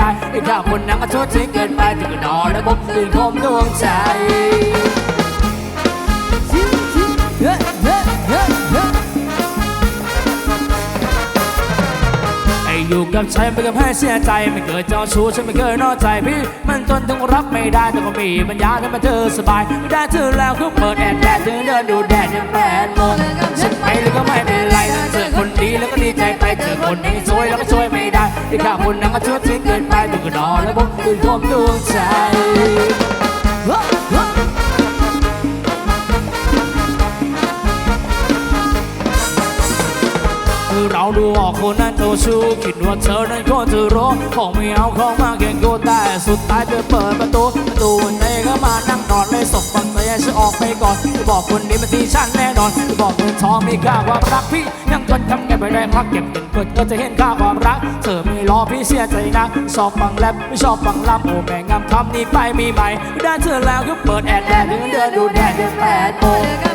ได้ไอ้ข้าคนนั้นก็โทษทิ้เกินไปถึงก็นอนแล้วผมตื่นผมดวงใจ อยู่กับฉันไม่กับให้เสียใจไม่เคยเจ้าชู้ฉันไม่เคยนอกใจพี่ มันจนถึงรับไม่ได้แต่ก็มีปัญญาทำให้เธอสบายไม่ได้เธอแล้วก็เปิดแอร์แดดเธอเดินดูแดดยังแปดโมงฉันไม่เลยก็ไม่เป็นไรเจอคนดีแล้วก็ดีใจไปเจอคนนี้สวยแล้วก็ช่วยไม่ได้ที่ข้าคนนั้นก็ชั่วทิ้งเกินไปถึงก็นอนแล้วผมตื่นคมดวงใจเราดูออกคนนั้น เจ้าชู้คิดว่าเธอนั้นคนจะรู้ของไม่เอาของมาเก่งกูแต่สุดท้ายเธอเปิดประตูประตูในก็มานั่งนอนเลยส่งบังเสียฉันออกไปก่อนจะบอกคนนี้มันที่ฉันแน่นอนจะบอกเงินทองมีค่าความรักพี่ยังทนทำไงไม่ได้พักเก็บเงินเกิดก็จะเห็นค่าความรัก เธอไม่รอพี่เสียใจนะชอบฟังแรปไม่ชอบฟังลำโอ้แม่งามคำนี้ไปมีใหม่ได้เธอแล้วก็เปิดแอดแดดเดินเดินดูแดดเดือนแปดโมง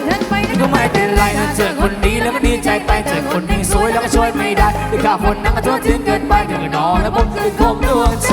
ก็ไม่เป็นไรนะเจอคนดีแล้วก็ดีใจไปเจอคนที่สวยแล้วก็ช่วยไม่ได้ที่ข้าคนนั้นก็ทั่วทิ้งเกินไปถึงก็นอนและผมคือคมดวงใจ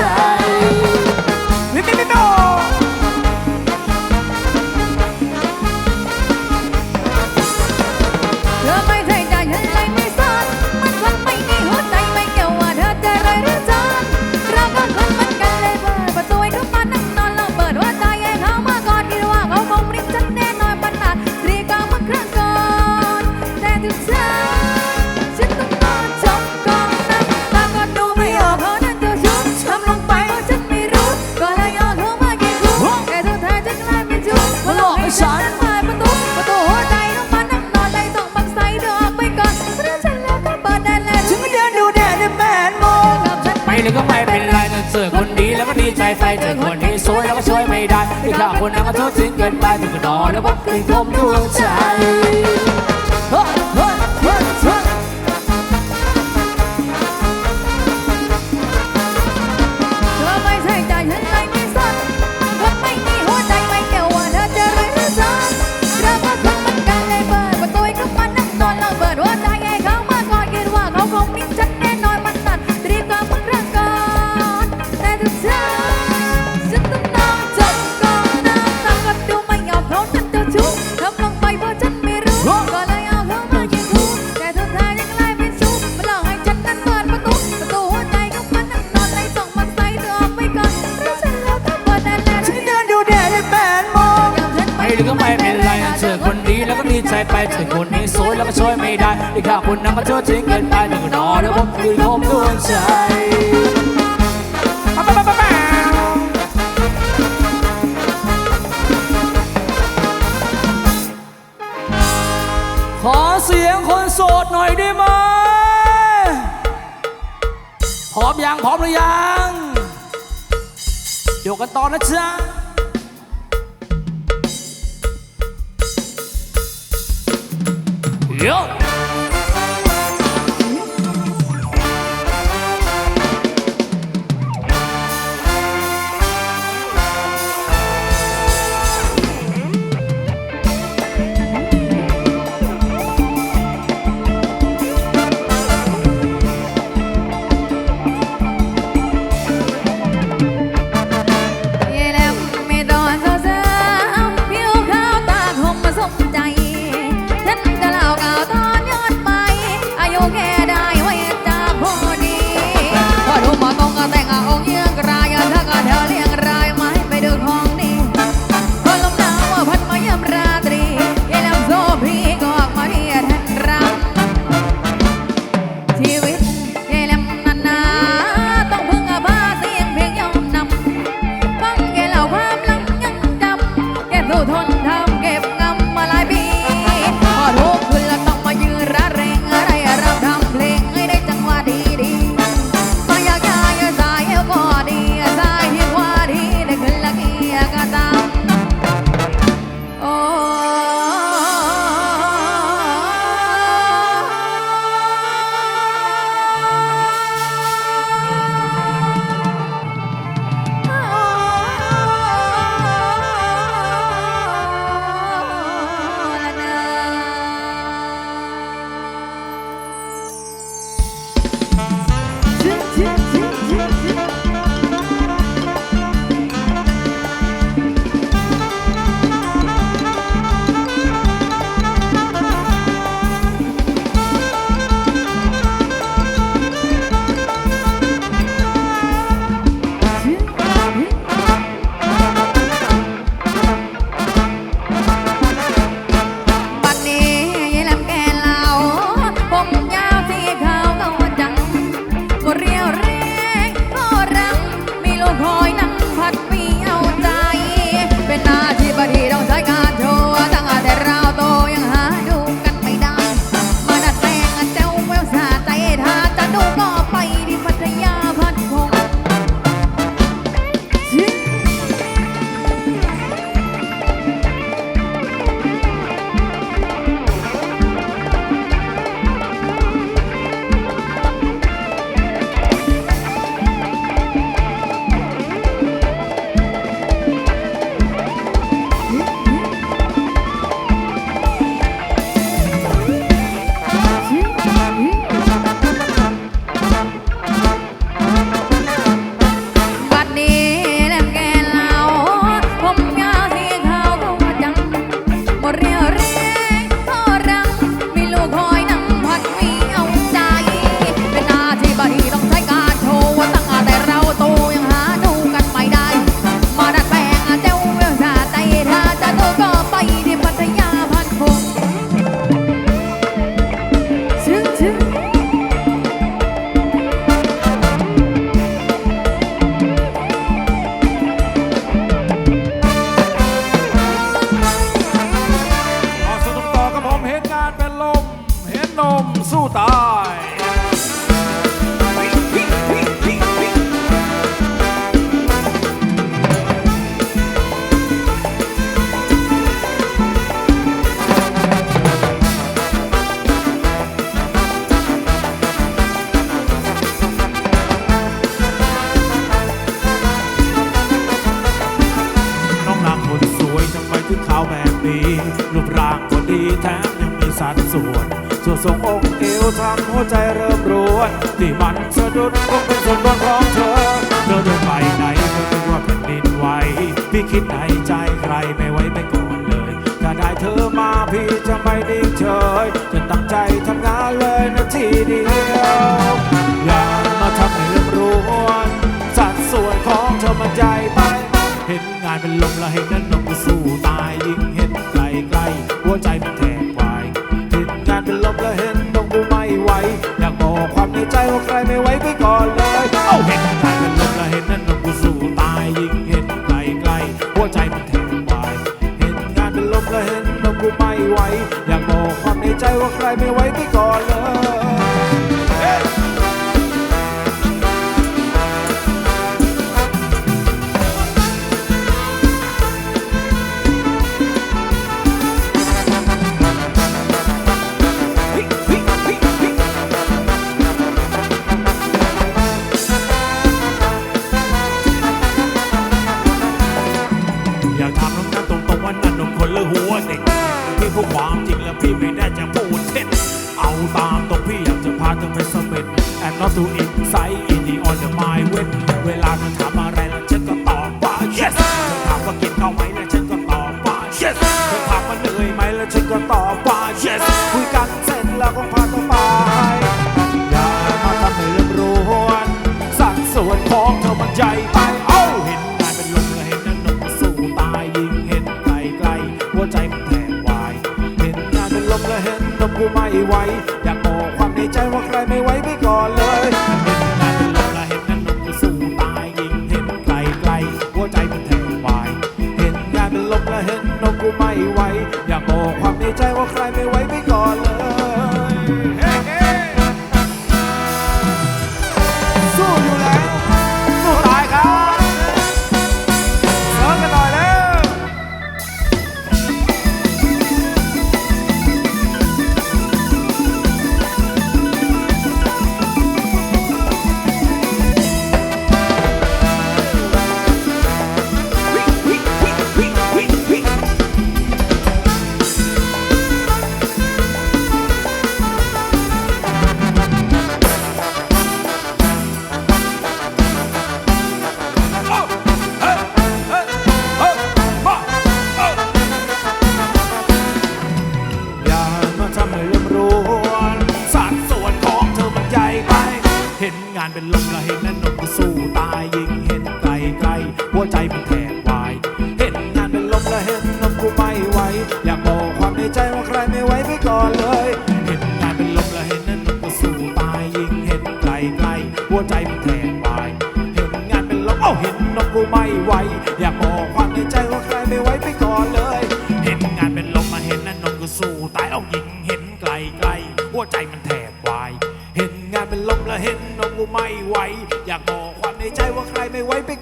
อนแล้วผมคือคมดวงใจ ใจไปเจอคนนี้สวยแล้วก็ช่วยไม่ได้ที่ข้าคนนั้นก็ชั่วทิ้งเกินไปถึงนอนแล้วผมคือคมดวงใจขอเสียงคนโสดหน่อยได้ไหมพร้อมยังพร้อมหรือยังอยู่กันต่อนะจ๊ะ 行。 ดส่วน ส่วนทรงองค์เอวทำหัวใจเริ่มรวนที่มันสะดุดคงเป็นส่วนบนของเธอ เธอเดินไปไหนเธอคิดว่าแผ่นดินไหวพี่คิดในใจใครไม่ไว้ไม่ก่อนเลย ถ้าได้เธอมาพี่จะไม่นิ่งเฉยจะตั้งใจทำงานเลยนาทีเดียวอย่ามาทำให้เรื่องรวนสัดส่วนของเธอมันใหญ่ นงานเป็นลมและเห็นนั้นนกก็สู้ตายยิ่งเห็นไกลไกลหัวใจมันแทบวายเห็นงานเป็นลมและเห็นนกบูไม่ไหวอยากบอกความในใจว่าใครไม่ไหวไปก่อนเลยเอ้าเห็นงานเป็นลมและเห็นนั้นนกก็สู้ตายยิ่งเห็นไกลไกลหัวใจมันแทบวายเห็นงานเป็นลมและเห็นนกบูไม่ไหวอยากบอกความในใจว่าใครไม่ไหว พูดความจริงแล้วพี่ไม่ได้จะพูดเท็จเอาตามตรงพี่อยากจะพาเธอไปสเปน and not to inside in the on the my way เวลาเธอถามอะไรแล้วฉันก็ตอบว่า yes เธอถามว่ากินข้าวไหมแล้วฉันก็ตอบว่า yes เธอถามว่าเหนื่อยไหมแล้วฉันก็ตอบ ไม่ไหว เป็นลมและเห็นนั้น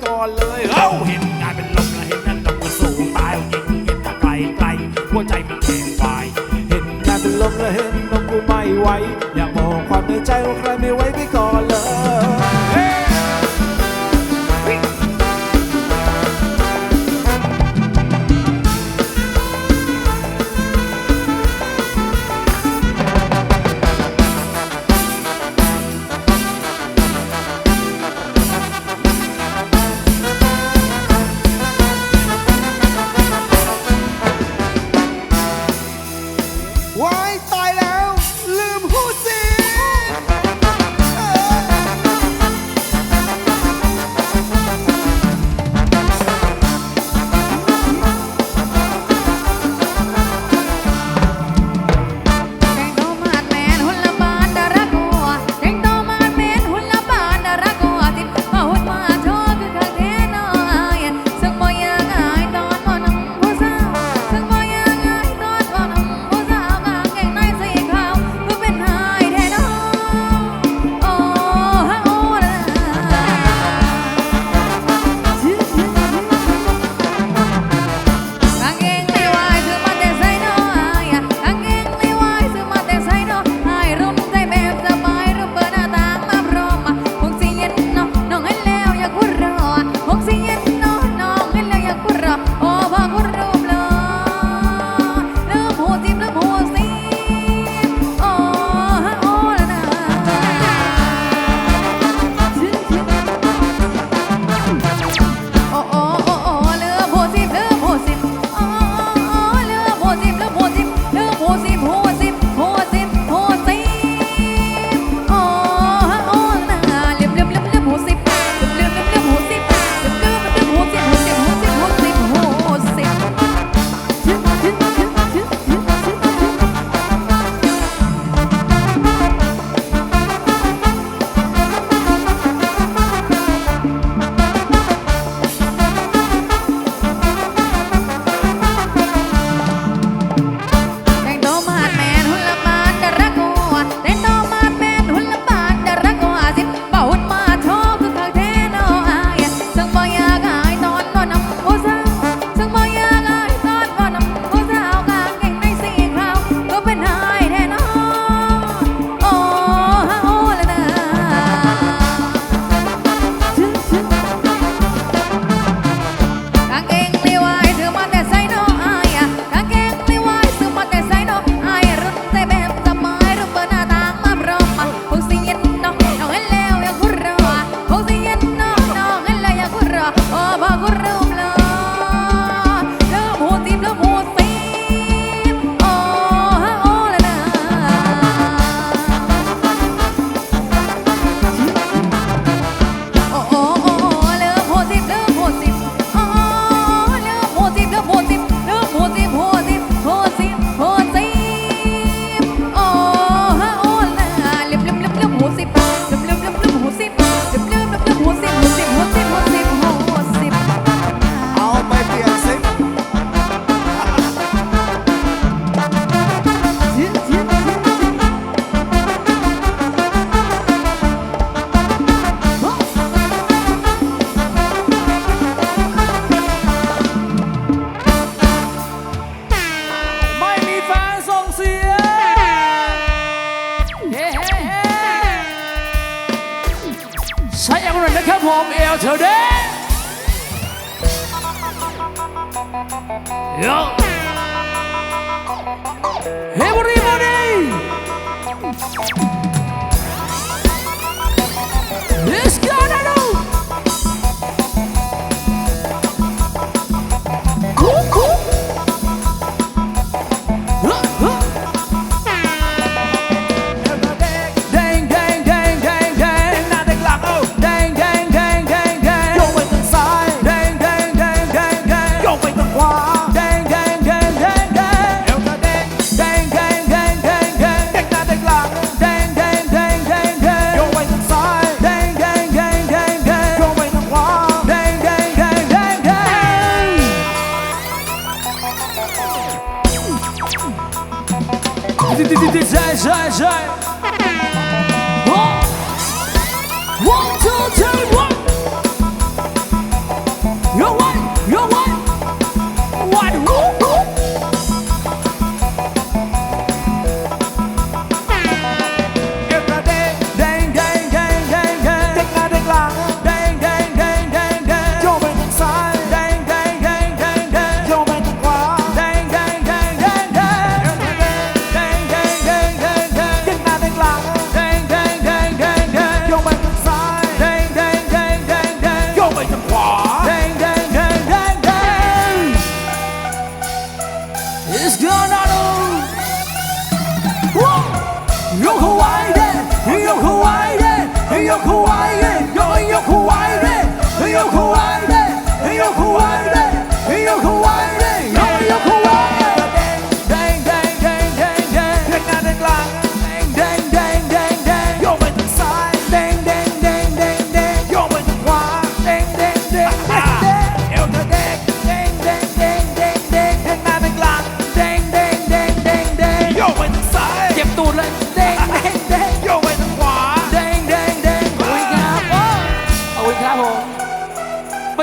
ก่อนเลยเอ้าเห็นงานเป็นลมและเห็นนั่นนกก็สูงตายเอายิงเห็นไกลไกลหัวใจมันแทบวาย เห็นงานเป็นลมและเห็นนกกูไม่ไหวอยากบอกความในใจว่าใครไม่ไหว ช้อย่างไรนะครับผมเอลเทอร์เดโยเฮบรีบอดี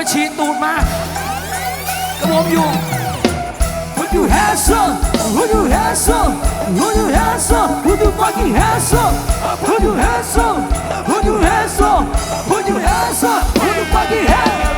มาฉีดตูดมากระผมอยู่ Put you hands up Put you hands up Put you hands up Put you fucking hands up Put you hands up Put you hands up Put you hands up Put you fucking hands up